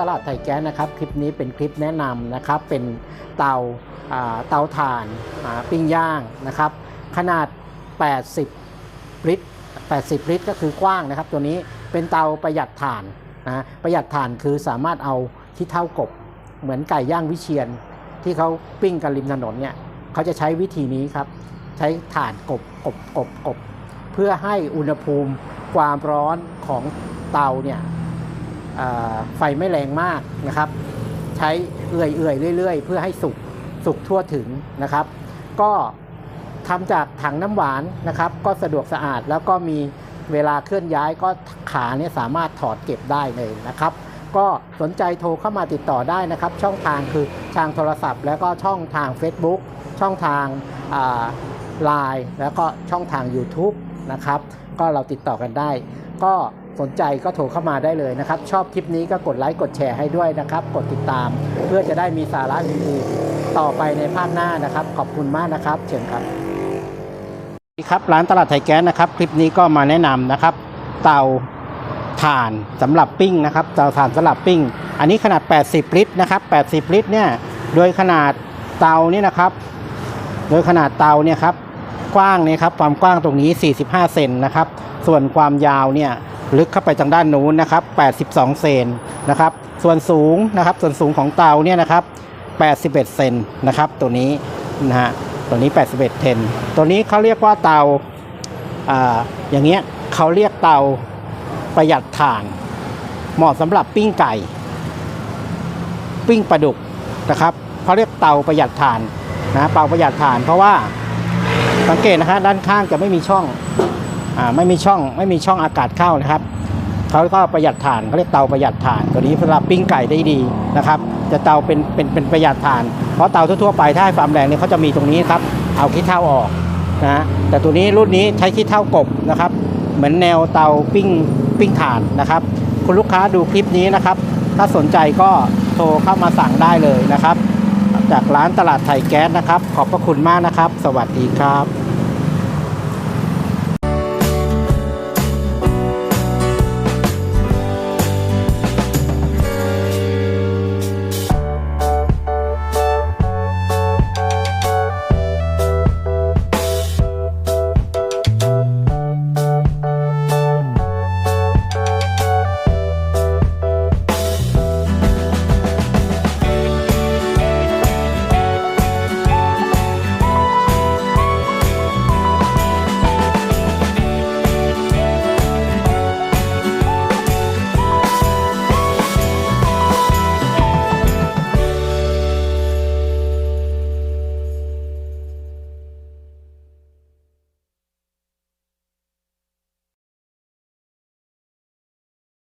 ตลาดไทยแก๊สนะครับ คลิปนี้เป็นคลิปแนะนำนะครับ เป็นเตาอ่าเตาถ่านอ่าปิ้งย่างนะครับ ขนาด 80 ลิตร 80 ลิตรก็คือกว้างนะครับ ตัวนี้เป็นเตาประหยัดถ่านนะประหยัดถ่านคือสามารถเอาที่เท่ากบ เหมือนไก่ย่างวิเชียนที่เขาปิ้งกันริมถนนเนี่ยเขาจะใช้วิธีนี้ครับ ใช้ถ่านกบกบกบกบเพื่อให้อุณหภูมิความร้อนของเตาเนี่ย ไฟไม่แรงมากนะครับ ใช้เอื่อยเอื่อยๆเรื่อย ๆ เพื่อให้สุกสุกทั่วถึงนะครับ ก็ทำจากถังน้ำหวานนะครับ ก็สะดวกสะอาดแล้วก็มีเวลาเคลื่อนย้ายก็ขาเนี่ยสามารถถอดเก็บได้เลยนะครับ ก็สนใจโทรเข้ามาติดต่อได้นะครับ ช่องทางคือทางโทรศัพท์ แล้วก็ช่องทาง Facebook ช่องทางไลน์แล้วก็ช่องทาง YouTube นะครับ ก็เราติดต่อกันได้ ก็สนใจก็โทรเข้ามาได้เลยนะครับ ชอบคลิปนี้ก็กดไลค์กดแชร์ให้ด้วยนะครับ กดติดตาม เพื่อจะได้มีสาระอื่นๆต่อไปในภาคหน้านะครับ ขอบคุณมากนะครับ เชิญครับครับร้านตลาดไทยแก๊สนะครับคลิปนี้ก็มาแนะนำนะครับ เตาถ่านสำหรับปิ้งนะครับเตาถ่านสำหรับปิ้ง อันนี้ขนาด 80 ลิตรนะครับ 80 ลิตรเนี่ยโดยขนาดเตานี่นะครับ โดยขนาดเตาเนี่ยครับ ว้างเนี่ยครับความกว้างตรงนี้ 45 เซนนะครับ ส่วนความยาวเนี่ยลึกเข้าไปทางด้านนู้นนะครับ 82 เซนนะครับ ส่วนสูงนะครับ ส่วนสูงของเตาเนี่ยนะครับ 81 เซนนะครับ ตัวนี้นะฮะ ตัวนี้ 81 เซนตัวนี้เขาเรียกว่าเตาอ่าอย่างเงี้ยเขาเรียกเตาประหยัดถ่าน เหมาะสำหรับปิ้งไก่ ปิ้งปลาดุกนะครับเขาเรียกเตาประหยัดถ่านนะเตาประหยัดถ่านเพราะว่า สังเกตนะฮะด้านข้างจะไม่มีช่องอ่าไม่มีช่องไม่มีช่องอากาศเข้านะครับเขาก็ประหยัดถ่านเขาเรียกเตาประหยัดถ่านตัวนี้สำหรับปิ้งไก่ได้ดีนะครับ จะเตาเป็นเป็นเป็นประหยัดถ่าน เพราะเตาทั่วๆไปถ้าความแรงเนี่ยเขาจะมีตรงนี้ครับ เอาขี้เถ้าออกนะแต่ตัวนี้รุ่นนี้ใช้ขี้เถ้ากบนะครับ เหมือนแนวเตาปิ้งปิ้งถ่านนะครับ คุณลูกค้าดูคลิปนี้นะครับ ถ้าสนใจก็โทรเข้ามาสั่งได้เลยนะครับ จากร้านตลาดไทยแก๊สนะครับ ขอบพระคุณมากนะครับ สวัสดีครับ